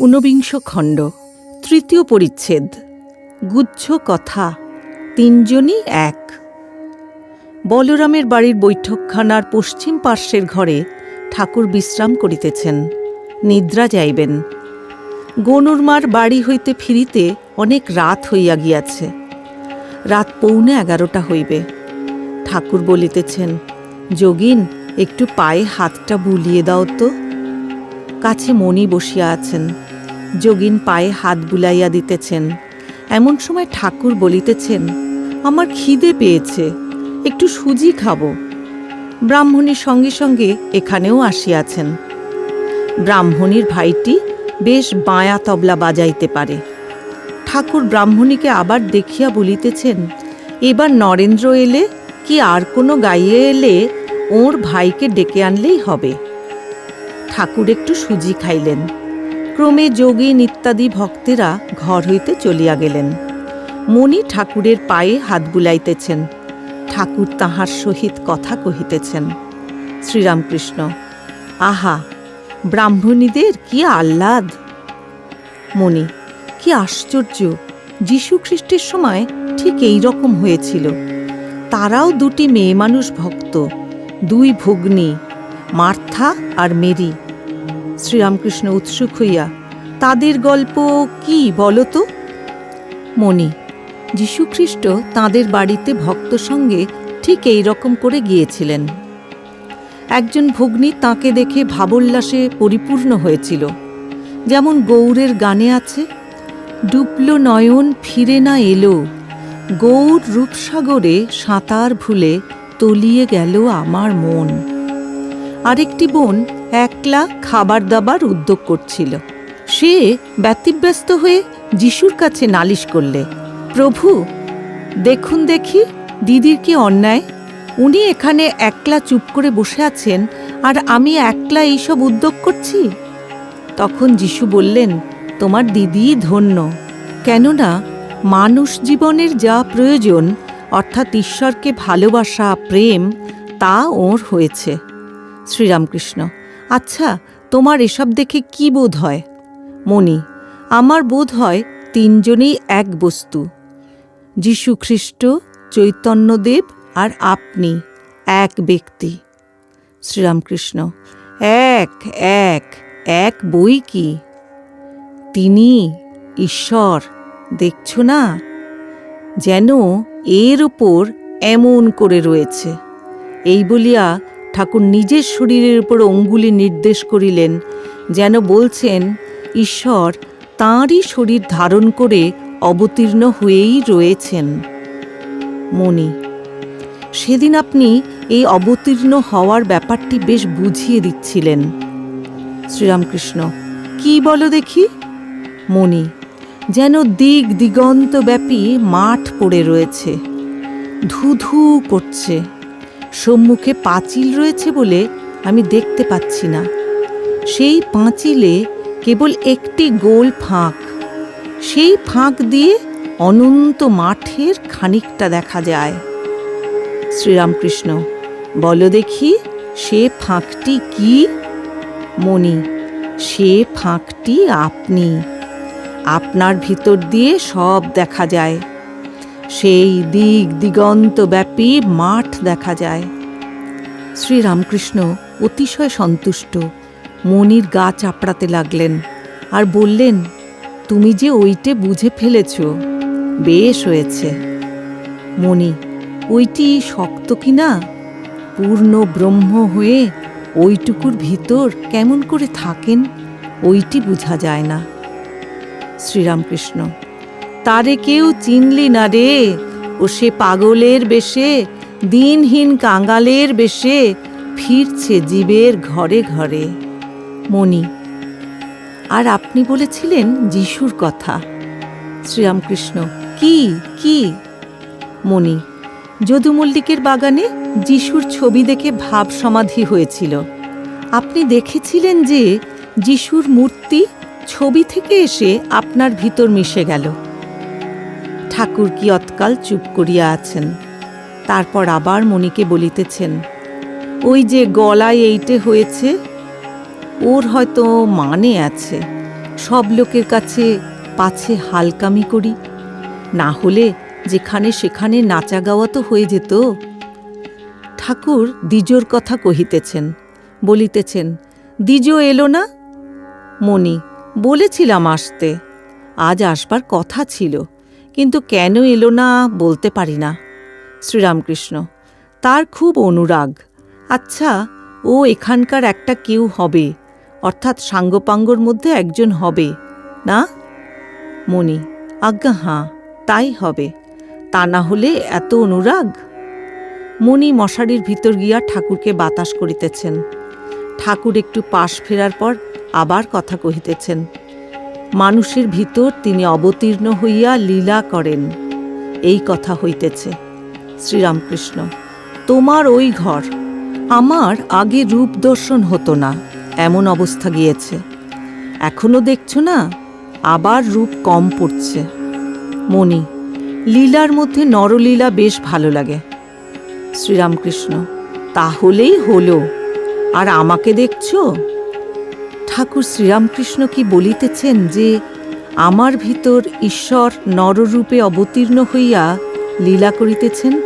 ঊনবিংশ খণ্ড। তৃতীয় পরিচ্ছেদ। গুচ্ছ কথা। তিনজনই এক। বলরামের বাড়ির বৈঠকখানার পশ্চিম পার্শ্বের ঘরে ঠাকুর বিশ্রাম করিতেছেন। নিদ্রা যাইবেন। গনুরমার বাড়ি হইতে ফিরিতে অনেক রাত হইয়া গিয়াছে। রাত পৌনে এগারোটা হইবে। ঠাকুর বলিতেছেন, যোগিন, একটু পায়ে হাতটা বুলিয়ে দাও তো। কাছে মণি বসিয়া আছেন। যোগিন পায়ে হাত বুলাইয়া দিতেছেন। এমন সময় ঠাকুর বলিতেছেন, আমার খিদে পেয়েছে, একটু সুজি খাব। ব্রাহ্মণীর সঙ্গে সঙ্গে এখানেও আসিয়াছেন। ব্রাহ্মণীর ভাইটি বেশ বাঁয়া তবলা বাজাইতে পারে। ঠাকুর ব্রাহ্মণীকে আবার দেখিয়া বলিতেছেন, এবার নরেন্দ্র এলে কি আর কোনো গাইয়ে এলে ওর ভাইকে ডেকে আনলেই হবে? ঠাকুর একটু সুজি খাইলেন। ক্রমে যোগী ইত্যাদি ভক্তেরা ঘর হইতে চলিয়া গেলেন। মণি ঠাকুরের পায়ে হাত বুলাইতেছেন। ঠাকুর তাহার সহিত কথা কহিতেছেন, শ্রীরামকৃষ্ণ, আহা, ব্রাহ্মণীদের কি আহ্লাদ? মণি কি আশ্চর্য যীশু খ্রিস্টের সময় ঠিক এই রকম হয়েছিল। তারাও দুটি মেয়ে মানুষ ভক্ত, দুই ভগ্নী, মার্থা আর মেরি। শ্রীরামকৃষ্ণ উৎসুক হইয়া, তাদের গল্প কি বলো তো? মণি যীশুখ্রিস্ট তাঁদের বাড়িতে ভক্ত সঙ্গে ঠিক এই রকম করে গিয়েছিলেন। একজন ভগ্নী তাকে দেখে ভাবোল্লাসে পরিপূর্ণ হয়েছিল। যেমন গৌরের গানে আছে, ডুবল নয়ন ফিরে না এলো, গৌর রূপসাগরে সাঁতার ভুলে তলিয়ে গেল আমার মন। আরেকটি বোন একলা খাবার দাবার উদ্যোগ করছিল। সে ব্যতিব্যস্ত হয়ে যিশুর কাছে নালিশ করলে, প্রভু, দেখুন দেখি, দিদির কি অন্যায়? উনি এখানে একলা চুপ করে বসে আছেন, আর আমি একলা এইসব উদ্যোগ করছি? তখন যিশু বললেন, তোমার দিদিই ধন্য। কেননা মানুষ জীবনের যা প্রয়োজন, অর্থাৎ ঈশ্বরকে ভালোবাসা, প্রেম, তা ওর হয়েছে। শ্রীরামকৃষ্ণ। আচ্ছা তোমার এসব দেখে কি বোধ হয়? মণি, আমার বোধ হয় তিনজনেই এক বস্তু। যীশু খ্রিস্ট চৈতন্যদেব আর আপনি, এক ব্যক্তি। শ্রীরামকৃষ্ণ, এক এক এক বই কি? তিনি ঈশ্বর, দেখছ না? যেন এর ওপর এমন করে রয়েছে। এই বলিয়া ঠাকুর নিজের শরীরের উপর অঙ্গুলি নির্দেশ করিলেন, যেন বলছেন, ঈশ্বর তাঁরই শরীর ধারণ করে অবতীর্ণ হয়েই রয়েছেন। মণি, সেদিন আপনি এই অবতীর্ণ হওয়ার ব্যাপারটি বেশ বুঝিয়ে দিচ্ছিলেন। শ্রীরামকৃষ্ণ, কি বলো দেখি? মণি, যেন দিক দিগন্ত ব্যাপী মাঠ পড়ে রয়েছে, ধুধু করছে। সম্মুখে পাঁচিল রয়েছে বলে আমি দেখতে পাচ্ছি না। সেই পাঁচিলে কেবল একটি গোল ফাঁক। সেই ফাঁক দিয়ে অনন্ত মাঠের খানিকটা দেখা যায়। শ্রীরামকৃষ্ণ, বলো দেখি সে ফাঁকটি কি? মণি, সে ফাঁকটি আপনি। আপনার ভিতর দিয়ে সব দেখা যায়। সেই দিক দিগন্ত ব্যাপী মাঠ দেখা যায়। শ্রীরামকৃষ্ণ অতিশয় সন্তুষ্ট, মনির গা চাপড়াতে লাগলেন আর বললেন, তুমি যে ওইটে বুঝে ফেলেছ, বেশ হয়েছে। মণি, ওইটি শক্ত কি না? পূর্ণ ব্রহ্ম হয়ে ওইটুকুর ভিতর কেমন করে থাকেন, ওইটি বোঝা যায় না। শ্রীরামকৃষ্ণ, তারে কেউ চিনলি না রে, ও সে পাগলের বেশে দিনহীন কাঙ্গালের বেশে ফিরছে জীবের ঘরে ঘরে। মণি, আর আপনি বলেছিলেন যিশুর কথা। শ্রীরামকৃষ্ণ, কি কি? মণি যদু মল্লিকের বাগানে যিশুর ছবি দেখে ভাব সমাধি হয়েছিল। আপনি দেখেছিলেন যে যিশুর মূর্তি ছবি থেকে এসে আপনার ভিতর মিশে গেল। ঠাকুর কি অতকাল চুপ করিয়া আছেন? তারপর আবার মণিকে বলিতেছেন, ওই যে গলায় এইটে হয়েছে, ওর হয়তো মানে আছে, সব লোকের কাছে পাছে হালকামি করি, না হলে যেখানে সেখানে নাচা গাওয়া তো হয়ে যেত ঠাকুর দ্বিজোর কথা কহিতেছেন, বলিতেছেন, দ্বিজো এলো না মণি, বলেছিলাম আসতে, আজ আসবার কথা ছিল, কিন্তু কেন এলো না বলতে পারি না। শ্রীরামকৃষ্ণ। তার খুব অনুরাগ। আচ্ছা ও এখানকার একটা কেউ হবে? অর্থাৎ সাঙ্গপাঙ্গর মধ্যে একজন হবে, না? মণি, আজ্ঞা, হাঁ, তাই হবে। তা না হলে এত অনুরাগ? মণি মশারির ভিতর গিয়া ঠাকুরকে বাতাস করিতেছেন। ঠাকুর একটু পাশ ফেরার পর আবার কথা কহিতেছেন, মানুষের ভিতর তিনি অবতীর্ণ হইয়া লীলা করেন। এই কথা হইতেছে। শ্রীরামকৃষ্ণ, তোমার ওই ঘর আমার আগে রূপ দর্শন হতো না, এমন অবস্থা গিয়েছে। এখনও দেখছ না? আবার রূপ কম পড়ছে। মণি, লীলার মধ্যে নরলীলা বেশ ভালো লাগে। শ্রীরামকৃষ্ণ, তাহলেই হলো। আর আমাকে দেখছ? ঠাকুর শ্রীরামকৃষ্ণ কি বলিতেছেন যে, আমার ভিতর ঈশ্বর নররূপে অবতীর্ণ হইয়া লীলা করিতেছেন?